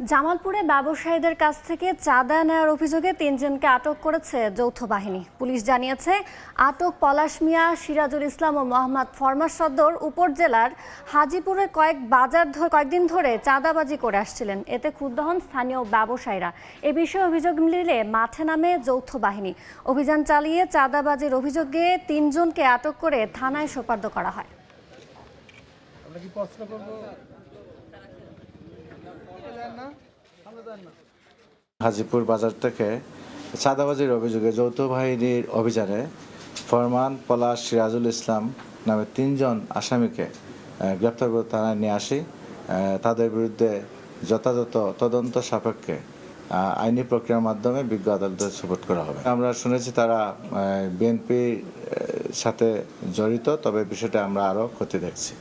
জামালপুরে ব্যবসায়ীদের কাছ থেকে চাঁদা নেওয়ার অভিযোগে তিনজনকে আটক করেছে যৌথ বাহিনী। পুলিশ জানিয়েছে, আটক পলাশ মিয়া, সিরাজুল ইসলাম ও মোহাম্মদ ফরমাস সদ্দর উপজেলার হাজিপুরে কয়েক বাজার কয়েকদিন ধরে চাঁদাবাজি করে আসছিলেন। এতে ক্ষুব্ধ হন স্থানীয় ব্যবসায়ীরা। এ বিষয়ে অভিযোগ মিলিয়ে মাঠে নামে যৌথ বাহিনী। অভিযান চালিয়ে চাঁদাবাজির অভিযোগে তিনজনকে আটক করে থানায় সোপার্দ করা হয়। হাজিপুর বাজার থেকে চাঁদাবাজির অভিযোগে যৌথ বাহিনীর অভিযানে ফরমান পলাশ সিরাজুল ইসলাম নামে তিনজন আসামিকে গ্রেপ্তার করে থানায় নিয়ে আসি। তাদের বিরুদ্ধে যথাযথ তদন্ত সাপেক্ষে আইনি প্রক্রিয়ার মাধ্যমে বিজ্ঞ আদালতে সুপোর্ট করা হবে। আমরা শুনেছি তারা বিএনপির সাথে জড়িত, তবে বিষয়টা আমরা আরও ক্ষতি দেখছি।